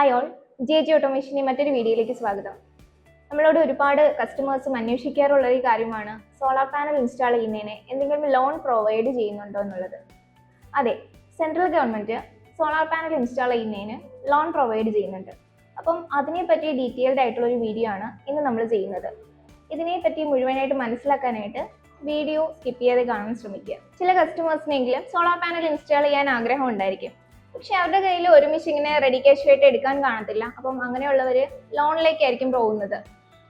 Hi all J G ഓട്ടോമേഷന്റെ മറ്റൊരു വീഡിയോയിലേക്ക് സ്വാഗതം. നമ്മളോട് ഒരുപാട് കസ്റ്റമേഴ്സും അന്വേഷിക്കാറുള്ള ഒരു കാര്യമാണ് സോളാർ പാനൽ ഇൻസ്റ്റാൾ ചെയ്യുന്നതിന് എന്തെങ്കിലും ലോൺ പ്രൊവൈഡ് ചെയ്യുന്നുണ്ടോ എന്നുള്ളത്. അതെ central government solar panel install ചെയ്യുന്നതിന് ലോൺ പ്രൊവൈഡ് ചെയ്യുന്നുണ്ട്. അപ്പം അതിനെപ്പറ്റി ഡീറ്റെയിൽഡ് ആയിട്ടുള്ള ഒരു വീഡിയോ ആണ് ഇന്ന് നമ്മൾ ചെയ്യുന്നത്. ഇതിനെപ്പറ്റി മുഴുവനായിട്ട് മനസ്സിലാക്കാനായിട്ട് വീഡിയോ സ്കിപ്പ് ചെയ്യാതെ കാണാൻ ശ്രമിക്കുക. ചില കസ്റ്റമേഴ്സിനെങ്കിലും സോളാർ പാനൽ ഇൻസ്റ്റാൾ ചെയ്യാൻ ആഗ്രഹം ഉണ്ടായിരിക്കും. പക്ഷെ അവരുടെ കയ്യിൽ ഒരുമിച്ച് ഇങ്ങനെ റെഡി ക്യാഷ് ആയിട്ട് എടുക്കാൻ കാണത്തില്ല. അപ്പം അങ്ങനെയുള്ളവർ ലോണിലേക്കായിരിക്കും പോകുന്നത്.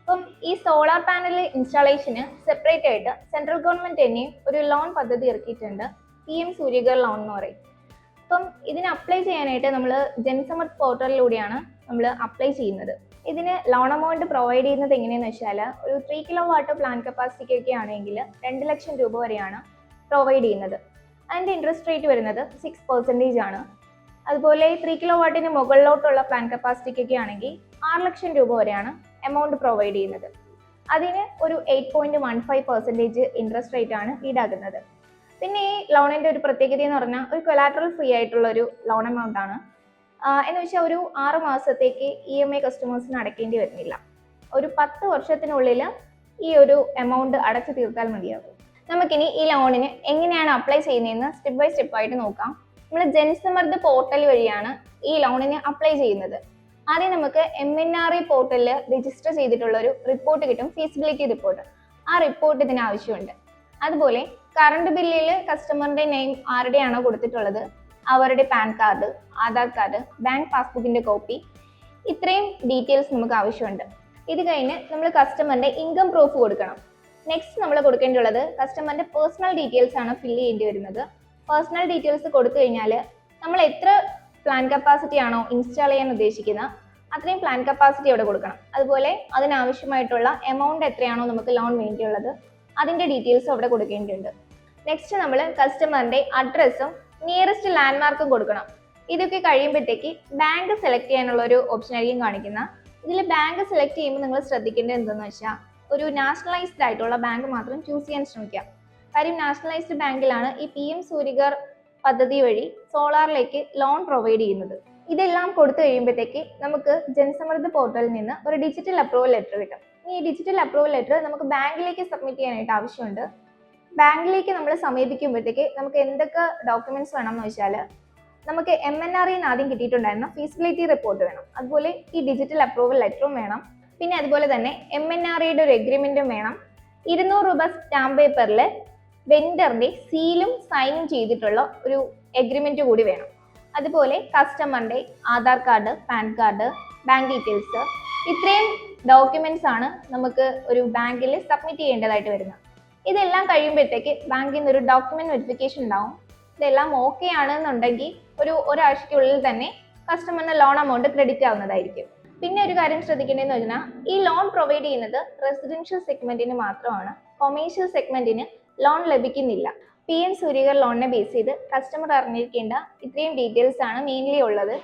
അപ്പം ഈ സോളാർ പാനൽ ഇൻസ്റ്റാളേഷന് സെപ്പറേറ്റ് ആയിട്ട് സെൻട്രൽ ഗവൺമെന്റ് തന്നെ ഒരു ലോൺ പദ്ധതി ഇറക്കിയിട്ടുണ്ട്. പി എം സൂര്യഗർ ലോൺ എന്ന് പറയും. അപ്പം ഇതിന് അപ്ലൈ ചെയ്യാനായിട്ട് നമ്മൾ ജൻസമത് പോർട്ടലിലൂടെയാണ് നമ്മൾ അപ്ലൈ ചെയ്യുന്നത്. ഇതിന് ലോൺ എമൗണ്ട് പ്രൊവൈഡ് ചെയ്യുന്നത് എങ്ങനെയെന്ന് വെച്ചാൽ ഒരു ത്രീ കിലോ വാട്ട് പ്ലാന്റ് കപ്പാസിറ്റിക്കൊക്കെ ആണെങ്കിൽ രണ്ട് ലക്ഷം രൂപ വരെയാണ് പ്രൊവൈഡ് ചെയ്യുന്നത്. അതിന്റെ ഇൻട്രസ്റ്റ് റേറ്റ് വരുന്നത് സിക്സ് പെർസെന്റേജ് ആണ്. അതുപോലെ ത്രീ കിലോ വാട്ടിന് മുകളിലോട്ടുള്ള പ്ലാൻ കപ്പാസിറ്റിക്കൊക്കെ ആണെങ്കിൽ ആറ് ലക്ഷം രൂപ വരെയാണ് എമൗണ്ട് പ്രൊവൈഡ് ചെയ്യുന്നത്. അതിന് ഒരു eight point one five percentage interest rate ആണ് ഈടാക്കുന്നത്. പിന്നെ ഈ ലോണിന്റെ ഒരു പ്രത്യേകത എന്ന് പറഞ്ഞാൽ ഒരു കൊലാട്രൽ ഫ്രീ ആയിട്ടുള്ള ഒരു ലോൺ എമൗണ്ട് ആണ്. എന്ന് വെച്ചാൽ ഒരു ആറ് മാസത്തേക്ക് ഇ എം ഐ കസ്റ്റമേഴ്സിന് അടയ്ക്കേണ്ടി വരുന്നില്ല. ഒരു പത്ത് വർഷത്തിനുള്ളിൽ ഈ ഒരു എമൗണ്ട് അടച്ചു തീർത്താൽ മതിയാകും. നമുക്കിനി ഈ ലോണിന് എങ്ങനെയാണ് അപ്ലൈ ചെയ്യുന്നതെന്ന് സ്റ്റെപ്പ് ബൈ സ്റ്റെപ്പ് ആയിട്ട് നോക്കാം. നമ്മൾ ജനസമൃദ്ധ പോർട്ടൽ വഴിയാണ് ഈ ലോണിന് അപ്ലൈ ചെയ്യുന്നത്. ആദ്യം നമുക്ക് എം എൻ ആർ ഇ പോർട്ടലിൽ രജിസ്റ്റർ ചെയ്തിട്ടുള്ള ഒരു റിപ്പോർട്ട് കിട്ടും ഫീസിബിലിറ്റി റിപ്പോർട്ട് ആ റിപ്പോർട്ട് ഇതിന് ആവശ്യമുണ്ട്. അതുപോലെ കറണ്ട് ബില്ലിൽ കസ്റ്റമറിന്റെ നെയിം ആരുടെയാണോ കൊടുത്തിട്ടുള്ളത്? അവരുടെ PAN card Aadhaar card bank പാസ്ബുക്കിന്റെ copy ഇത്രയും ഡീറ്റെയിൽസ് നമുക്ക് ആവശ്യമുണ്ട്. ഇത് കഴിഞ്ഞ് നമ്മൾ കസ്റ്റമറിന്റെ ഇൻകം പ്രൂഫ് കൊടുക്കണം. നെക്സ്റ്റ് നമ്മൾ കൊടുക്കേണ്ടുള്ളത് കസ്റ്റമറിന്റെ പേഴ്സണൽ ഡീറ്റെയിൽസ് ആണ് ഫില്ല് ചെയ്യേണ്ടി വരുന്നത്. പേഴ്സണൽ ഡീറ്റെയിൽസ് കൊടുത്തു കഴിഞ്ഞാൽ നമ്മൾ എത്ര പ്ലാൻ കപ്പാസിറ്റി ആണോ ഇൻസ്റ്റാൾ ചെയ്യാൻ ഉദ്ദേശിക്കുന്നത് അത്രയും പ്ലാൻ കപ്പാസിറ്റി അവിടെ കൊടുക്കണം. അതുപോലെ അതിനാവശ്യമായിട്ടുള്ള എമൗണ്ട് എത്രയാണോ നമുക്ക് ലോൺ വേണ്ടിയുള്ളത് അതിന്റെ ഡീറ്റെയിൽസ് അവിടെ കൊടുക്കേണ്ടതുണ്ട്. നെക്സ്റ്റ് നമ്മൾ കസ്റ്റമറിന്റെ അഡ്രസ്സും നിയറസ്റ്റ് ലാൻഡ്മാർക്കും കൊടുക്കണം. ഇതൊക്കെ കഴിയുമ്പോഴത്തേക്ക് ബാങ്ക് സെലക്ട് ചെയ്യാനുള്ള ഒരു ഓപ്ഷൻ ആയിരിക്കും കാണിക്കുന്ന. ഇതിൽ ബാങ്ക് സെലക്ട് ചെയ്യുമ്പോൾ നിങ്ങൾ ശ്രദ്ധിക്കേണ്ടത് എന്തെന്ന് വെച്ചാൽ ഒരു നാഷണലൈസ്ഡ് ആയിട്ടുള്ള ബാങ്ക് മാത്രം ചൂസ് ചെയ്യാൻ ശ്രമിക്കുക. കാര്യം നാഷണലൈസ്ഡ് ബാങ്കിലാണ് ഈ പി എം സൂര്യഗർ പദ്ധതി വഴി സോളാറിലേക്ക് ലോൺ പ്രൊവൈഡ് ചെയ്യുന്നത്. ഇതെല്ലാം കൊടുത്തു കഴിയുമ്പോഴത്തേക്ക് നമുക്ക് ജനസമൃദ്ധ പോർട്ടലിൽ നിന്ന് ഒരു ഡിജിറ്റൽ അപ്രൂവൽ ലെറ്റർ കിട്ടും. ഈ ഡിജിറ്റൽ അപ്രൂവൽ ലെറ്റർ നമുക്ക് ബാങ്കിലേക്ക് സബ്മിറ്റ് ചെയ്യാനായിട്ട് ആവശ്യമുണ്ട്. ബാങ്കിലേക്ക് നമ്മൾ സമീപിക്കുമ്പോഴത്തേക്ക് നമുക്ക് എന്തൊക്കെ ഡോക്യുമെന്റ്സ് വേണം എന്ന് വെച്ചാൽ നമുക്ക് എം എൻ ആർ ഇന്ന് ആദ്യം കിട്ടിയിട്ടുണ്ടായിരുന്ന ഫീസിബിലിറ്റി റിപ്പോർട്ട് വേണം. അതുപോലെ ഈ ഡിജിറ്റൽ അപ്രൂവൽ ലെറ്ററും വേണം. പിന്നെ അതുപോലെ തന്നെ എം എൻ ആർ ഇയുടെ ഒരു എഗ്രിമെന്റും വേണം. ഇരുന്നൂറ് രൂപ സ്റ്റാമ്പ് പേപ്പറിൽ വെൻഡറിന്റെ സീലും സൈനും ചെയ്തിട്ടുള്ള ഒരു എഗ്രിമെന്റ് കൂടി വേണം. അതുപോലെ കസ്റ്റമറിന്റെ Aadhaar card PAN card bank details ഇത്രയും ഡോക്യുമെന്റ്സ് ആണ് നമുക്ക് ഒരു ബാങ്കിൽ സബ്മിറ്റ് ചെയ്യേണ്ടതായിട്ട് വരുന്നത്. ഇതെല്ലാം കഴിയുമ്പോഴത്തേക്ക് ബാങ്കിൽ നിന്ന് ഒരു ഡോക്യുമെന്റ് വെരിഫിക്കേഷൻ ഉണ്ടാവും. ഇതെല്ലാം ഓക്കെ ആണെന്നുണ്ടെങ്കിൽ ഒരു ഒരാഴ്ചയ്ക്കുള്ളിൽ തന്നെ കസ്റ്റമറിന് ലോൺ എമൗണ്ട് ക്രെഡിറ്റ് ആവുന്നതായിരിക്കും. പിന്നെ ഒരു കാര്യം ശ്രദ്ധിക്കേണ്ടതെന്ന് വെച്ചാൽ ഈ ലോൺ പ്രൊവൈഡ് ചെയ്യുന്നത് റെസിഡൻഷ്യൽ സെഗ്മെന്റിന് മാത്രമാണ്. കൊമേഴ്ഷ്യൽ സെഗ്മെന്റിന് ലോൺ ലഭിക്കുന്നില്ല. പി എം സൂര്യകർ ലോണിനെ ബേസ് ചെയ്ത് കസ്റ്റമർ അറിഞ്ഞിരിക്കേണ്ട ഇത്രയും ഡീറ്റെയിൽസ് ആണ് മെയിൻലി ഉള്ളത്.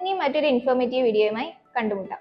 ഇനി മറ്റൊരു ഇൻഫോർമേറ്റീവ് വീഡിയോയുമായി കണ്ടുമുട്ടാം.